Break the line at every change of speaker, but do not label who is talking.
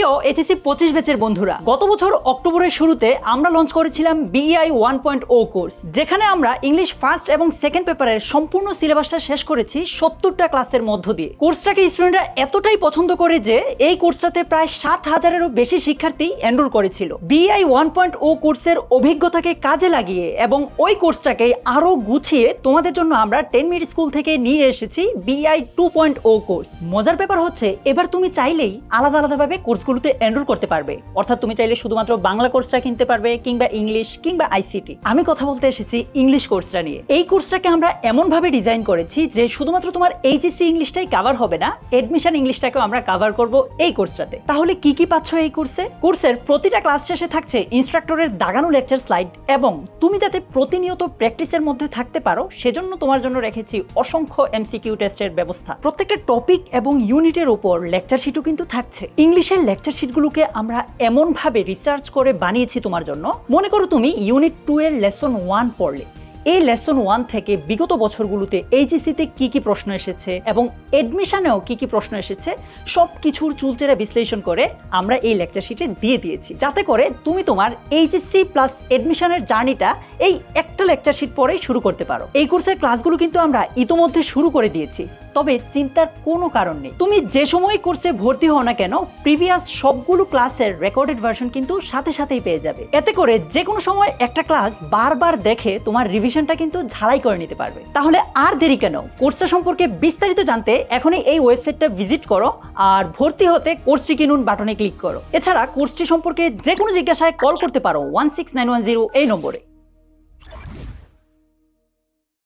প্রিয় এইচএসসি পঁচিশ ব্যাচের বন্ধুরা। গত বছর অক্টোবরের শুরুতে আমরা লঞ্চ করেছিলাম বিআই ওয়ান পয়েন্ট ও কোর্স যেখানে আমরা ইংলিশ ফার্স্ট এবং সেকেন্ড পেপারের সম্পূর্ণ সিলেবাসটা শেষ করেছি সত্তরটা ক্লাসের মধ্য দিয়ে। কোর্সটাকে স্টুডেন্টরা এতটাই পছন্দ করে যে এই কোর্সটাতে প্রায় সাত হাজারেরও বেশি শিক্ষার্থী এনরোল করেছিল। বিআই ওয়ান পয়েন্ট ও কোর্সের অভিজ্ঞতাকে কাজে লাগিয়ে এবং ওই কোর্সটাকে আরও গুছিয়ে তোমাদের জন্য আমরা টেন মিনিট স্কুল থেকে নিয়ে এসেছি বিআই টু পয়েন্ট ও কোর্স মজার ব্যাপার হচ্ছে, এবার তুমি চাইলেই আলাদা আলাদাভাবে কোর্সগুলোতে এনরোল করতে পারবে। অর্থাৎ তুমি চাইলে শুধুমাত্র বাংলা কোর্সটা কিনতে পারবে কিংবা ইংলিশ কিংবা আইসিটি আমি কথা বলতে এসেছি ইংলিশ কোর্সটা নিয়ে। এই কোর্সটাকে আমরা এমনভাবে ডিজাইন করেছি যে শুধুমাত্র তোমার এইচএসসি ইংলিশটাই কভার হবে না এডমিশন ইংলিশটাকেও আমরা কভার করব এই কোর্সটাতে। তাহলে কি কি পাচ্ছ এই কোর্সে? কোর্সের প্রতিটা ক্লাস শেষে থাকছে ইনস্ট্রাক্টরের দাগানো লেকচার স্লাইড এবং তুমি যাতে প্রতিনিয়ত প্র্যাকটিসের মধ্যে থাকতে পারো, সেজন্য তোমার জন্য রেখেছি অসংখ্য এমসিকিউ টেস্টের ব্যবস্থা। প্রত্যেকটা টপিক এবং ইউনিটের উপর লেকচার শিটও কিন্তু থাকছে। ইংলিশের লেকচার শিটগুলোকে আমরা এমনভাবে রিসার্চ করে বানিয়েছি তোমার জন্য। মনে করো তুমি ইউনিট টু এর লেসন ওয়ান পড়লে। এই লেসন ওয়ান থেকে বিগত বছরগুলোতে এইচএসিতে কি কি প্রশ্ন এসেছে এবং এডমিশনেও কি কি প্রশ্ন এসেছে সব কিছুর চুলচেরা বিশ্লেষণ করে আমরা এই লেকচার শিটে দিয়ে দিয়েছি। যাতে করে তুমি তোমার এইচএসসি প্লাস এডমিশনের জার্নিটা এই একটা লেকচার শিট পরেই শুরু করতে পারো। এই কোর্সের ক্লাসগুলো কিন্তু আমরা ইতোমধ্যে শুরু করে দিয়েছি। তবে চিন্তার কোনো কারণ নেই। তুমি যে সময় কোর্সে ভর্তি হও না কেন প্রিভিয়াস সবগুলো ক্লাসের রেকর্ডেড ভার্সন কিন্তু সাথে সাথেই পেয়ে যাবে। এতে করে যে কোনো সময় একটা ক্লাস বারবার দেখে তোমার রিভিশনটা কিন্তু ঝালাই করে নিতে পারবে। তাহলে আর দেরি কেন? কোর্সটা সম্পর্কে বিস্তারিত জানতে এখনই এই ওয়েবসাইটটা ভিজিট করো আর ভর্তি হতে কোর্সটি কিনুন বাটনে ক্লিক করো। এছাড়া কোর্সটি সম্পর্কে যে কোনো জিজ্ঞাসায় কল করতে পারো one six nine one zero এই নম্বরে।